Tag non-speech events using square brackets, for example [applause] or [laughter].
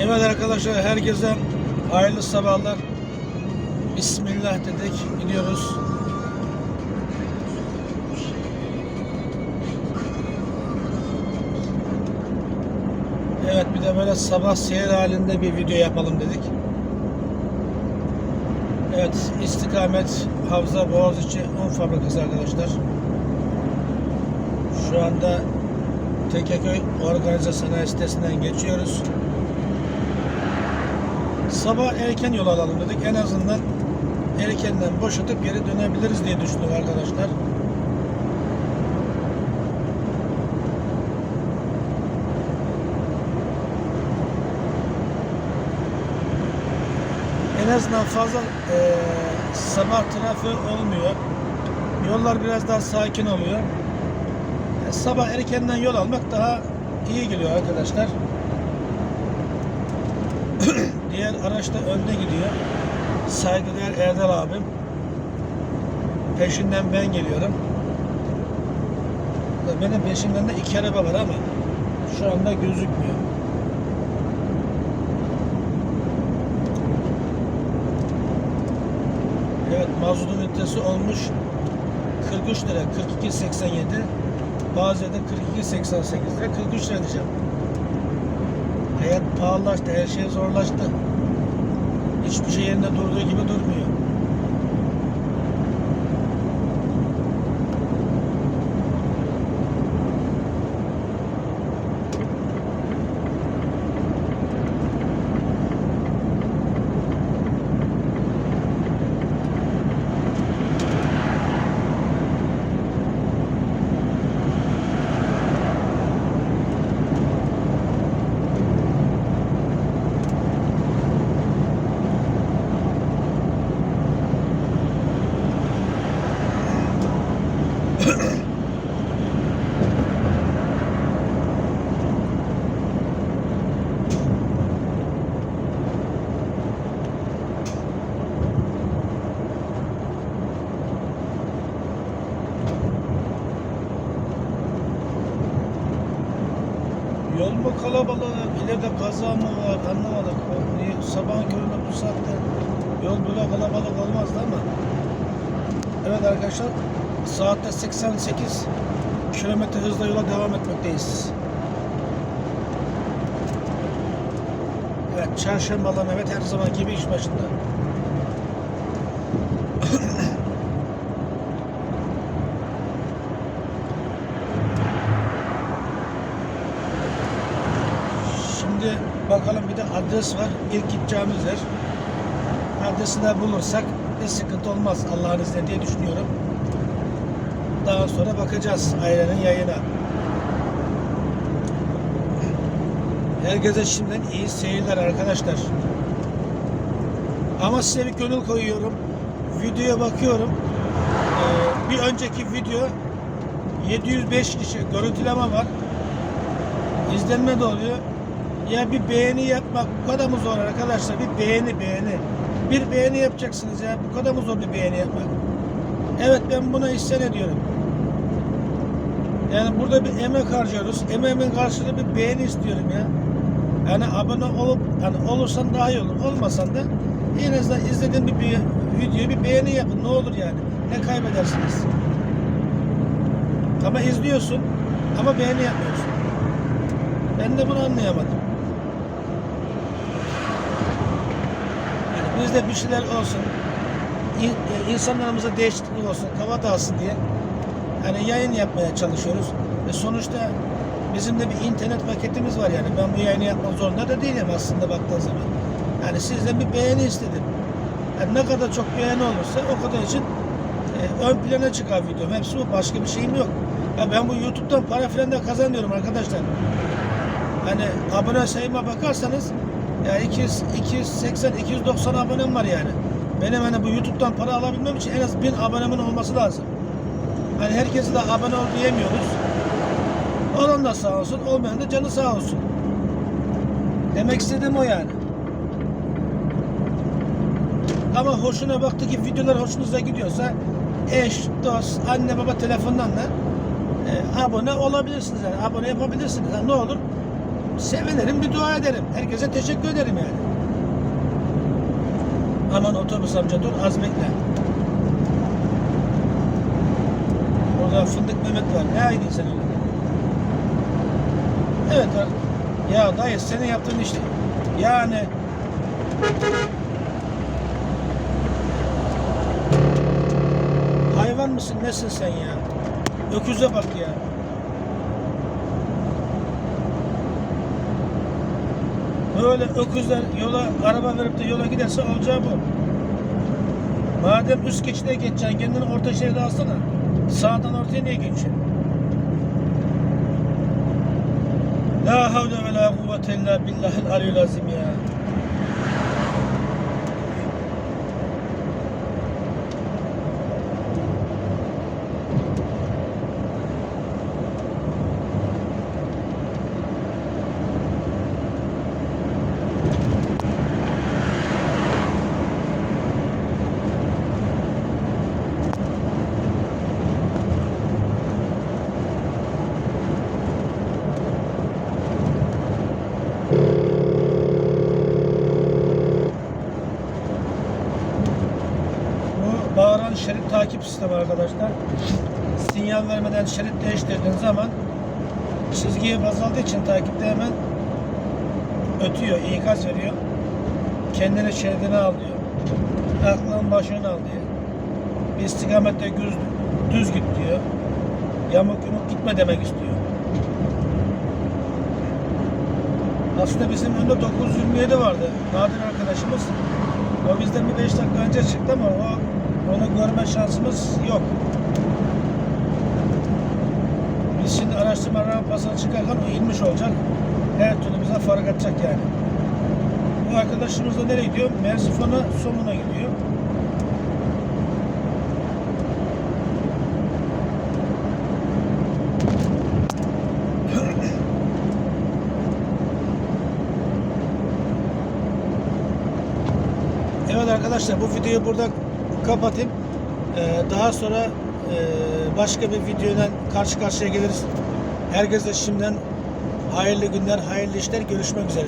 Evet arkadaşlar herkese hayırlı sabahlar. Bismillah dedik gidiyoruz. Evet bir de böyle sabah seyir halinde bir video yapalım dedik. Evet istikamet Havza Boğaziçi Un Fabrikası arkadaşlar. Şu anda Tekeköy Organize Sanayi Sitesi'nden geçiyoruz. Sabah erken yol alalım dedik. En azından erkenden boşatıp geri dönebiliriz diye düşündük arkadaşlar. En azından fazla eee, sabah trafiği olmuyor. Yollar biraz daha sakin oluyor. E, sabah erkenden yol almak daha iyi geliyor arkadaşlar. [clears throat] Diğer araç da önde gidiyor. Saygıdeğer Erdal abim. Peşinden ben geliyorum. Benim peşimden de iki araba var ama şu anda gözükmüyor. Evet mazotun litresi olmuş 43 lira 42.87 bazen de 42.88 lira 43 lira diyeceğim. Hayat pahalılaştı, her şey zorlaştı. Hiçbir şey yerinde durduğu gibi durmuyor. [clears throat] Yol mu kalabalık, ileride kaza mı var anlamadık. Sabahın köründe bu saatte yol böyle kalabalık olmazdı ama. Evet arkadaşlar saatte 88 kilometre hızla yola devam etmekteyiz. Evet çarşambalı Mehmet her zaman gibi iş başında. Şimdi bakalım bir de adres var. İlk gideceğimiz yer. Adresini bulursak bir sıkıntı olmaz Allah'ın izniyle diye düşünüyorum. Daha sonra bakacağız ailenin yayına. Herkese şimdiden iyi seyirler arkadaşlar. Ama size bir gönül koyuyorum. Videoya bakıyorum. Ee, bir önceki video 705 kişi görüntüleme var. İzlenme de oluyor. Ya bir beğeni yapmak bu kadar mı zor arkadaşlar? Bir beğeni beğeni. Bir beğeni yapacaksınız ya. Bu kadar mı zor bir beğeni yapmak? Evet ben buna isyan ediyorum. Yani burada bir emek harcıyoruz. Emeğimin karşılığı bir beğeni istiyorum ya. Yani abone olup hani olursan daha iyi olur. Olmasan da en azından izlediğin bir, bir videoyu bir beğeni yapın. Ne olur yani. Ne kaybedersiniz? Ama izliyorsun ama beğeni yapmıyorsun. Ben de bunu anlayamadım. Yani bizde bir şeyler olsun, insanlarımıza değişiklik olsun, kafa dağılsın diye hani yayın yapmaya çalışıyoruz. Ve sonuçta bizim de bir internet paketimiz var yani. Ben bu yayını yapmak zorunda da değilim aslında baktığın zaman. Yani sizden bir beğeni istedim. Yani ne kadar çok beğeni olursa o kadar için e, ön plana çıkar videom. Hepsi bu. Başka bir şeyim yok. Ya ben bu YouTube'dan para falan da kazanıyorum arkadaşlar. Hani abone sayıma bakarsanız ya 200, 280, 290 abonem var yani. Benim hani bu YouTube'dan para alabilmem için en az 1000 abonemin olması lazım. Hani herkese de abone ol diyemiyoruz. Olan da sağ olsun, olmayan da canı sağ olsun. Demek istediğim o yani. Ama hoşuna baktı ki videolar hoşunuza gidiyorsa eş, dost, anne baba telefondan da e, abone olabilirsiniz yani abone yapabilirsiniz. Yani ne olur sevinirim, bir dua ederim. Herkese teşekkür ederim yani. Aman otobüs amca dur az bekle. Orada Fındık Mehmet var. Ne aydın sen öyle? Evet. Ya dayı senin yaptığın işte. Yani hayvan mısın nesin sen ya? Öküze bak ya. Böyle öküzler yola araba verip de yola giderse olacağı bu. Madem üst geçide geçeceksin kendini orta şeride alsana. Sağdan ortaya niye geçiyorsun? La havle ve la kuvvete illa billahil aliyyil azim ya. Bağıran şerit takip sistemi arkadaşlar. Sinyal vermeden şerit değiştirdiğin zaman çizgiye baz için takipte hemen ötüyor, ikaz veriyor. Kendini şeridine al diyor. Aklın başını al diyor. Bir istikamette düz, düz git diyor. Yamuk yumuk gitme demek istiyor. Aslında bizim önde 927 vardı. Nadir arkadaşımız. O bizden bir 5 dakika önce çıktı ama o onu görme şansımız yok. Biz şimdi araştırma rampasına çıkarken o inmiş olacak. Her türlü bize fark atacak yani. Bu arkadaşımız da nereye gidiyor? Merzifon'a, Somun'a gidiyor. Evet arkadaşlar bu videoyu burada kapatayım. Ee, daha sonra e, başka bir videodan karşı karşıya geliriz. Herkese şimdiden hayırlı günler, hayırlı işler. Görüşmek üzere.